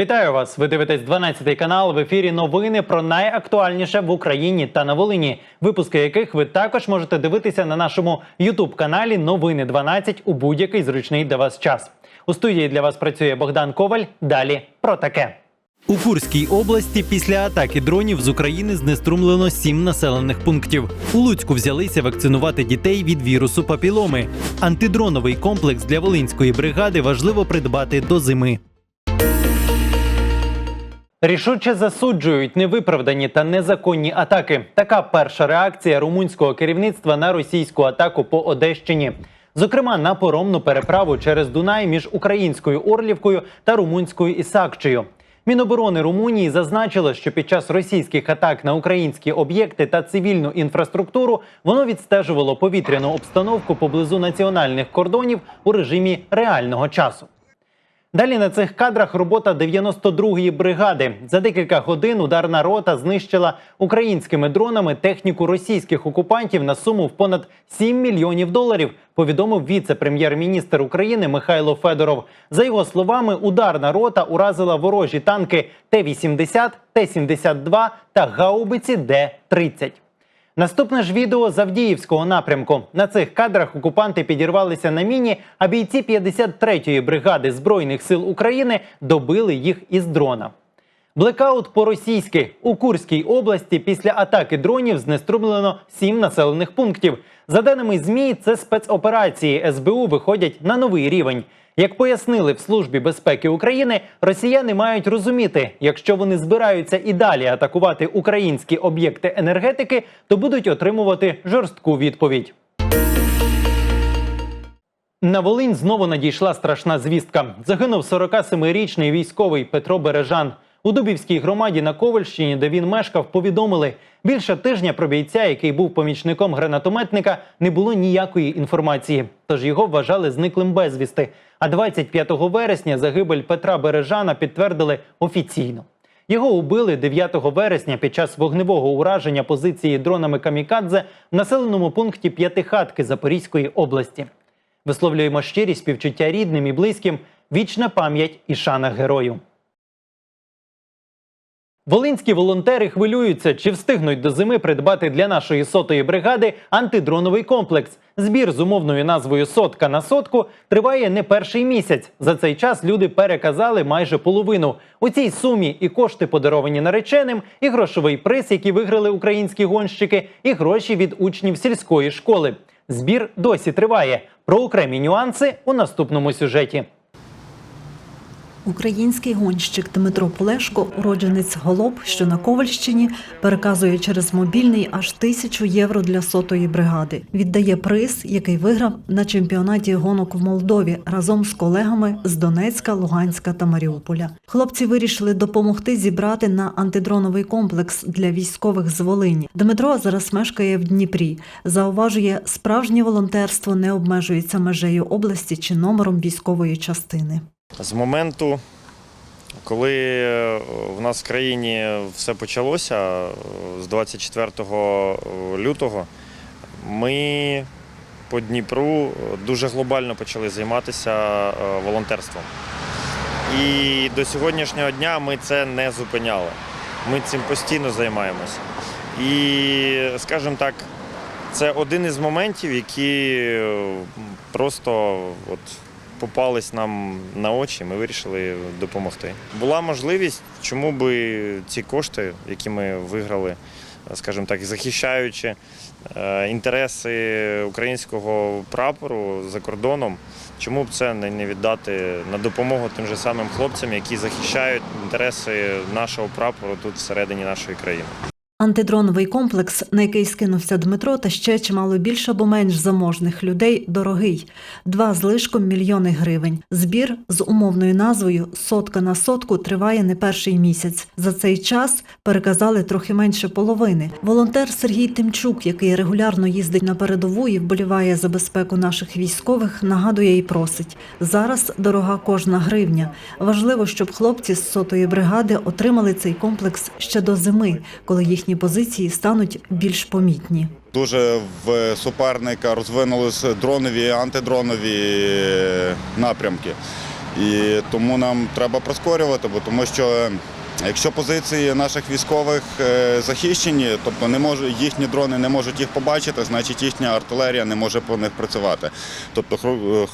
Вітаю вас! Ви дивитесь 12 канал. В ефірі новини про найактуальніше в Україні та на Волині. Випуски яких ви також можете дивитися на нашому Ютуб каналі Новини 12 у будь-який зручний для вас час. У студії для вас працює Богдан Коваль. Далі про таке. У Курській області після атаки дронів з України знеструмлено сім населених пунктів. У Луцьку взялися вакцинувати дітей від вірусу папіломи. Антидроновий комплекс для волинської бригади важливо придбати до зими. Рішуче засуджують невиправдані та незаконні атаки. Така перша реакція румунського керівництва на російську атаку по Одещині. Зокрема, на поромну переправу через Дунай між українською Орлівкою та румунською Ісакчею. Міноборони Румунії зазначило, що під час російських атак на українські об'єкти та цивільну інфраструктуру воно відстежувало повітряну обстановку поблизу національних кордонів у режимі реального часу. Далі на цих кадрах робота 92-ї бригади. За декілька годин ударна рота знищила українськими дронами техніку російських окупантів на суму в понад 7 мільйонів доларів. Повідомив віце-прем'єр-міністр України Михайло Федоров. За його словами, ударна рота уразила ворожі танки Т-80, Т-72 та гаубиці Д-30. Наступне ж відео з Авдіївського напрямку. На цих кадрах окупанти підірвалися на міні, а бійці 53-ї бригади Збройних сил України добили їх із дрона. Блекаут по-російськи у Курській області після атаки дронів знеструмлено сім населених пунктів. За даними ЗМІ, це спецоперації СБУ виходять на новий рівень. Як пояснили в службі безпеки України, росіяни мають розуміти, якщо вони збираються і далі атакувати українські об'єкти енергетики, то будуть отримувати жорстку відповідь. На Волинь знову надійшла страшна звістка. Загинув 47-річний військовий Петро Бережан. У Дубівській громаді на Ковальщині, де він мешкав, повідомили, більше тижня про бійця, який був помічником гранатометника, не було ніякої інформації. Тож його вважали зниклим безвісти. А 25 вересня загибель Петра Бережана підтвердили офіційно. Його убили 9 вересня під час вогневого ураження позиції дронами Камікадзе в населеному пункті П'ятихатки Запорізької області. Висловлюємо щирість співчуття рідним і близьким, вічна пам'ять і шана герою. Волинські волонтери хвилюються, чи встигнуть до зими придбати для нашої сотої бригади антидроновий комплекс. Збір з умовною назвою Сотка на сотку триває не перший місяць. За цей час люди переказали майже половину. У цій сумі і кошти подаровані нареченим, і грошовий приз, який виграли українські гонщики, і гроші від учнів сільської школи. Збір досі триває. Про окремі нюанси у наступному сюжеті. Український гонщик Дмитро Полешко, уродженець Голоб, що на Ковальщині, переказує через мобільний аж тисячу євро для сотої бригади. Віддає приз, який виграв на чемпіонаті гонок в Молдові разом з колегами з Донецька, Луганська та Маріуполя. Хлопці вирішили допомогти зібрати на антидроновий комплекс для військових з Волині. Дмитро зараз мешкає в Дніпрі. Зауважує, справжнє волонтерство не обмежується межею області чи номером військової частини. З моменту, коли е, в нас в країні все почалося, е, з 24 лютого, ми по Дніпру дуже глобально почали займатися е, волонтерством. І до сьогоднішнього дня ми це не зупиняли. Ми цим постійно займаємося. І, скажімо так, це один із моментів, які е, просто от, попались нам на очі, ми вирішили допомогти. Була можливість, чому би ці кошти, які ми виграли, скажімо так, захищаючи е, інтереси українського прапору за кордоном, чому б це не не віддати на допомогу тим же самим хлопцям, які захищають інтереси нашого прапору тут всередині нашої країни. Антидроновий комплекс, на який скинувся Дмитро, та ще чимало більше або менш заможних людей, дорогий. Два з лишком мільйони гривень. Збір з умовною назвою Сотка на сотку триває не перший місяць. За цей час переказали трохи менше половини. Волонтер Сергій Тимчук, який регулярно їздить на передову і вболіває за безпеку наших військових, нагадує і просить: зараз дорога кожна гривня. Важливо, щоб хлопці з сотої бригади отримали цей комплекс ще до зими, коли їхні позиції стануть більш помітні. Дуже в суперника розвинулись дронові, антидронові напрямки. І тому нам треба прискорювати, бо тому що якщо позиції наших військових е, захищені, тобто не може, їхні дрони не можуть їх побачити, значить їхня артилерія не може по них працювати. Тобто е,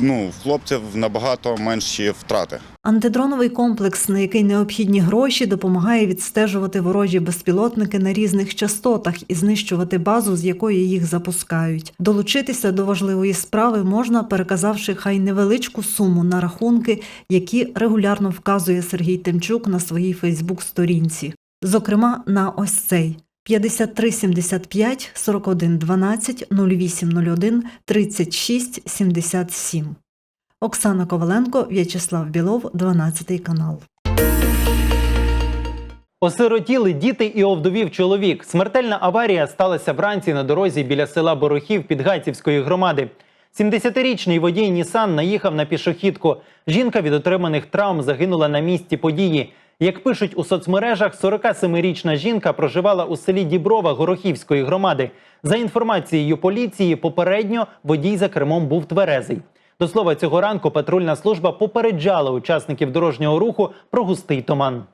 ну, в хлопців набагато менші втрати. Антидроновий комплекс, на який необхідні гроші, допомагає відстежувати ворожі безпілотники на різних частотах і знищувати базу, з якої їх запускають. Долучитися до важливої справи можна, переказавши хай невеличку суму на рахунки, які регулярно вказує Сергій Тимчук на своїй Фейсбук-сторінці. Зокрема, на ось цей. 53 75 41 12 08 01 36 77. Оксана Коваленко, В'ячеслав Білов, 12 канал. Осиротіли діти і овдовів чоловік. Смертельна аварія сталася вранці на дорозі біля села Борохів Підгайцівської громади. 70-річний водій Нісан наїхав на пішохідку. Жінка від отриманих травм загинула на місці події. Як пишуть у соцмережах, 47-річна жінка проживала у селі Діброва Горохівської громади. За інформацією поліції, попередньо водій за кермом був тверезий. До слова, цього ранку патрульна служба попереджала учасників дорожнього руху про густий туман.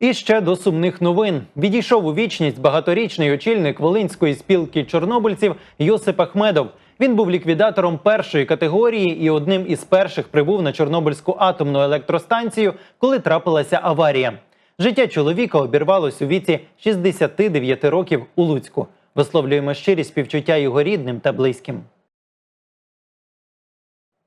І ще до сумних новин. Відійшов у вічність багаторічний очільник Волинської спілки чорнобильців Йосип Ахмедов. Він був ліквідатором першої категорії і одним із перших прибув на Чорнобильську атомну електростанцію, коли трапилася аварія. Життя чоловіка обірвалось у віці 69 років у Луцьку. Висловлюємо щирі співчуття його рідним та близьким.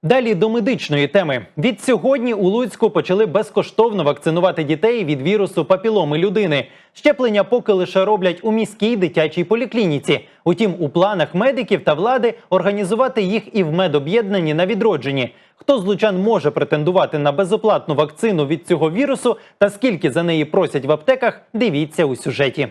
Далі до медичної теми. Від сьогодні у Луцьку почали безкоштовно вакцинувати дітей від вірусу папіломи людини. Щеплення поки лише роблять у міській дитячій поліклініці. Утім, у планах медиків та влади організувати їх і в медоб'єднанні на відродженні. Хто з лучан може претендувати на безоплатну вакцину від цього вірусу та скільки за неї просять в аптеках, дивіться у сюжеті.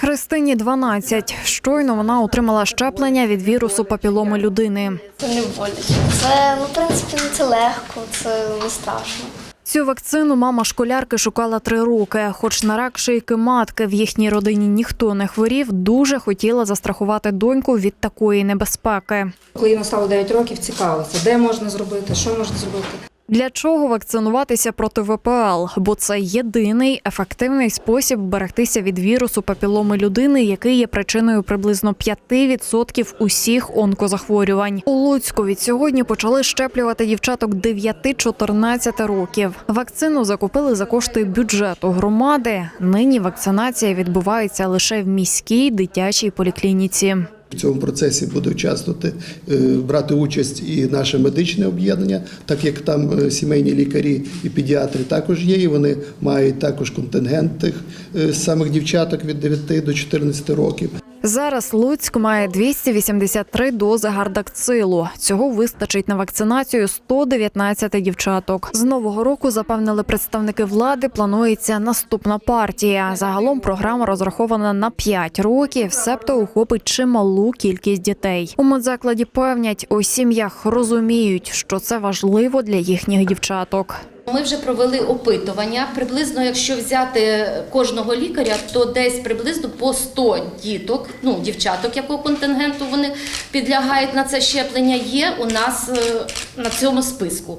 Христині 12. Щойно вона отримала щеплення від вірусу папіломи людини. Це не боляче. Це, ну, в принципі, це легко, це не страшно. Цю вакцину мама школярки шукала три роки. Хоч на рак шийки матки в їхній родині ніхто не хворів, дуже хотіла застрахувати доньку від такої небезпеки. Коли їй стало 9 років, цікавилася, де можна зробити, що можна зробити. Для чого вакцинуватися проти ВПЛ? Бо це єдиний ефективний спосіб берегтися від вірусу папіломи людини, який є причиною приблизно 5% усіх онкозахворювань. У Луцьку від сьогодні почали щеплювати дівчаток 9-14 років. Вакцину закупили за кошти бюджету громади. Нині вакцинація відбувається лише в міській дитячій поліклініці. В цьому процесі буде участвувати, е, брати участь і наше медичне об'єднання, так як там е, сімейні лікарі і педіатри також є, і вони мають також контингент тих е, самих дівчаток від 9 до 14 років. Зараз Луцьк має 283 дози гардакцилу. Цього вистачить на вакцинацію 119 дівчаток. З нового року запевнили представники влади. Планується наступна партія. Загалом програма розрахована на 5 років, себто охопить чималу кількість дітей. У медзакладі певнять, у сім'ях розуміють, що це важливо для їхніх дівчаток. Ми вже провели опитування. Приблизно, якщо взяти кожного лікаря, то десь приблизно по 100 діток, ну дівчаток, якого контингенту вони підлягають на це щеплення, є у нас е, на цьому списку.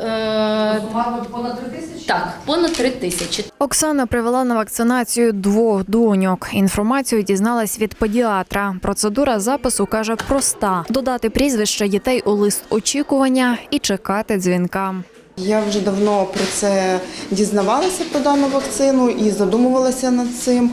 Е, понад 3 тисячі? Так, понад 3 тисячі. Оксана привела на вакцинацію двох доньок. Інформацію дізналась від педіатра. Процедура запису каже проста: додати прізвище дітей у лист очікування і чекати дзвінка. Я вже давно про це дізнавалася про дану вакцину і задумувалася над цим.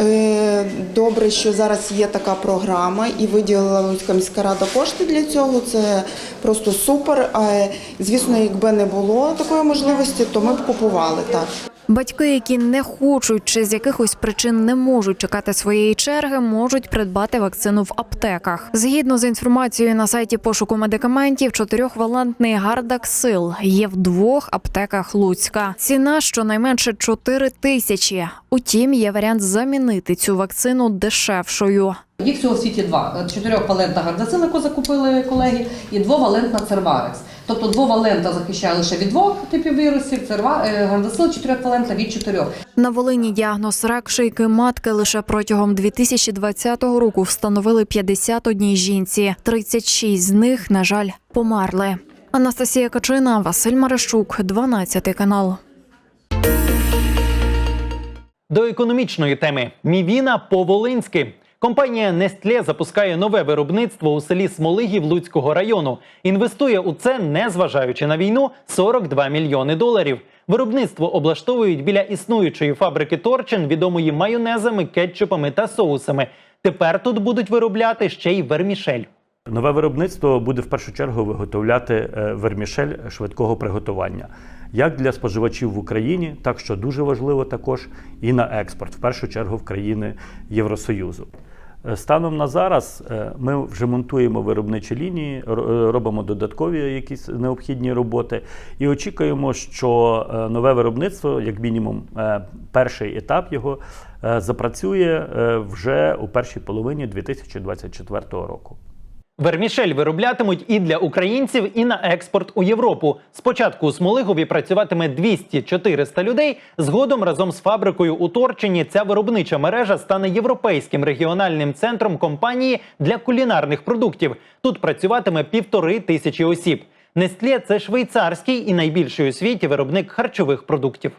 Е, Добре, що зараз є така програма і виділила Луцька міська рада кошти для цього. Це просто супер. А, Звісно, якби не було такої можливості, то ми б купували так. Батьки, які не хочуть чи з якихось причин не можуть чекати своєї черги, можуть придбати вакцину в аптеках. Згідно з інформацією на сайті пошуку медикаментів, чотирьохвалентний гардаксил є в двох аптеках Луцька. Ціна щонайменше 4 тисячі. Утім, є варіант замінити цю вакцину дешевшою. Їх всього в світі два: чотирьохвалентна гардацил, яку закупили колеги, і двовалентна церварекс. Тобто двовалента захищає лише від двох типів вірусів, це е, гандасил чотирьохвалента від чотирьох. На Волині діагноз рак шийки матки лише протягом 2020 року встановили 51 жінці. 36 з них, на жаль, померли. Анастасія Качина, Василь Марищук, 12 канал. До економічної теми Мівіна по-волинськи. Компанія Nestlé запускає нове виробництво у селі Смолигів Луцького району. Інвестує у це, незважаючи на війну, 42 мільйони доларів. Виробництво облаштовують біля існуючої фабрики Торчин, відомої майонезами, кетчупами та соусами. Тепер тут будуть виробляти ще й вермішель. Нове виробництво буде в першу чергу виготовляти е, вермішель швидкого приготування як для споживачів в Україні, так що дуже важливо також і на експорт, в першу чергу в країни Євросоюзу. Е, Станом на зараз е, ми вже монтуємо виробничі лінії, е, робимо додаткові якісь необхідні роботи і очікуємо, що нове виробництво, як мінімум, перший етап його запрацює вже у першій половині 2024 року. Вермішель вироблятимуть і для українців, і на експорт у Європу. Спочатку у Смолигові працюватиме 200-400 людей. Згодом разом з фабрикою у Торчині ця виробнича мережа стане європейським регіональним центром компанії для кулінарних продуктів. Тут працюватиме півтори тисячі осіб. Нестле це швейцарський і найбільший у світі виробник харчових продуктів.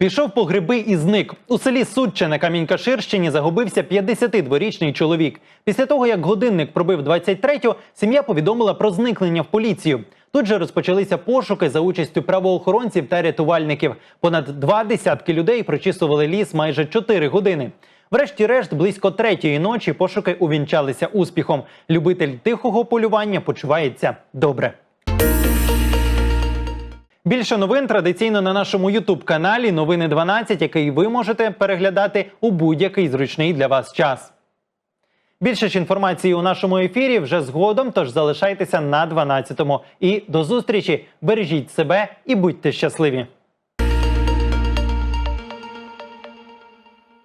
Пішов по гриби і зник. У селі Судче на Камінь-Каширщині загубився 52-річний чоловік. Після того, як годинник пробив 23-ю, сім'я повідомила про зникнення в поліцію. Тут же розпочалися пошуки за участю правоохоронців та рятувальників. Понад два десятки людей прочісували ліс майже 4 години. Врешті-решт, близько третьої ночі пошуки увінчалися успіхом. Любитель тихого полювання почувається добре. Більше новин традиційно на нашому Ютуб каналі Новини 12, який ви можете переглядати у будь-який зручний для вас час. Більше ж інформації у нашому ефірі вже згодом, тож залишайтеся на 12-му. І до зустрічі! Бережіть себе і будьте щасливі!